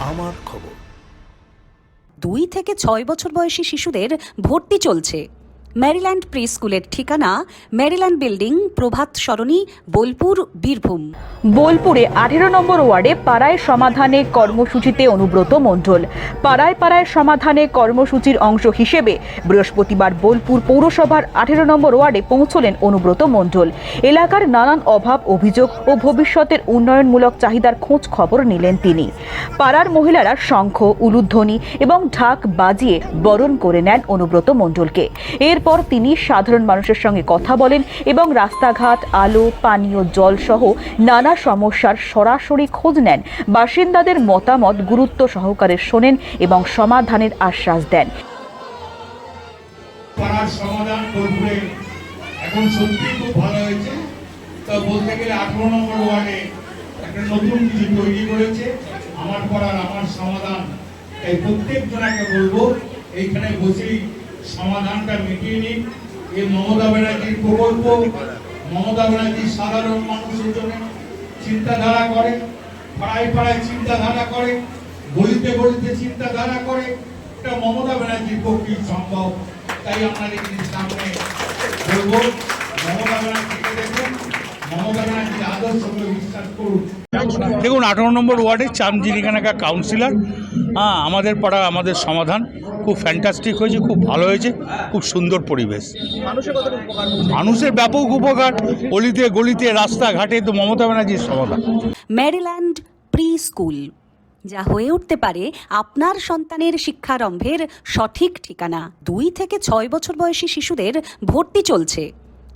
আমার খবর। দুই থেকে ছয় বছর বয়সী শিশুদের ভর্তি চলছে। ম্যারিল্যান্ড প্রি স্কুলের ঠিকানা ম্যারিল্যান্ড বিল্ডিং, প্রভাত সরণি, বোলপুর, বীরভূম। বোলপুরে আঠেরো নম্বর ওয়ার্ডে পাড়ায় সমাধানে কর্মসূচিতে অনুব্রত মণ্ডল। পাড়ায় পাড়ায় সমাধানে কর্মসূচির অংশ হিসেবে বৃহস্পতিবার বোলপুর পৌরসভার আঠেরো নম্বর ওয়ার্ডে পৌঁছলেন অনুব্রত মণ্ডল। এলাকার নানান অভাব, অভিযোগ ও ভবিষ্যতের উন্নয়নমূলক চাহিদার খোঁজ খবর নিলেন তিনি। পাড়ার মহিলারা শঙ্খ, উলুধ্বনি এবং ঢাক বাজিয়ে বরণ করে নেন অনুব্রত মণ্ডলকে। এরপর তিনি সাধারণ মানুষের সঙ্গে কথা বলেন এবং রাস্তাঘাট, আলো, পানীয়, জল সহ নানা সমস্যার সরাসরি খোঁজ নেন। বাসিন্দাদের মতামত গুরুত্ব সহকারে শোনেন এবং সমাধানের আশ্বাস দেন। এখন সত্যি খুব ভালো হয়েছে। তো বলতে গেলে আঠারো নম্বর ওয়ার্ডে একটা নতুন কিছু তৈরি করেছে। আমার পাড়ার আমার সমাধান। তাই প্রত্যেক জনাকে বলব, এইখানে বসেই সমাধানটা মিটিয়ে নিন এই মমতা ব্যানার্জির প্রকল্প, মমতা ব্যানার্জি সাধারণ মানুষের জন্য চিন্তাধারা করে, পাড়ায় পাড়ায় চিন্তাধারা করে, গলিতে গলিতে চিন্তাধারা করে, এটা মমতা ব্যানার্জির পক্ষেই সম্ভব। তাই আপনাদের সামনে বলব, মমতা ব্যানার্জিকে দেখুন, মমতা ব্যানার্জির আদর্শকে বিশ্বাস করুন। দেখুন আঠারো নম্বর ওয়ার্ডে চামজিরিখানাকা কাউন্সিলর হ্যাঁ আমাদের পাড়া আমাদের সমাধান। খুব ফ্যান্টাস্টিক হয়েছে খুব ভালো হয়েছে খুব সুন্দর পরিবেশ। মানুষের ব্যাপক উপকার অলিতে গলিতে রাস্তাঘাটে তো মমতা ব্যানার্জির সমাধান। ম্যারিল্যান্ড প্রি স্কুল যা হয়ে উঠতে পারে আপনার সন্তানের শিক্ষারম্ভের সঠিক ঠিকানা। দুই থেকে ছয় বছর বয়সী শিশুদের ভর্তি চলছে।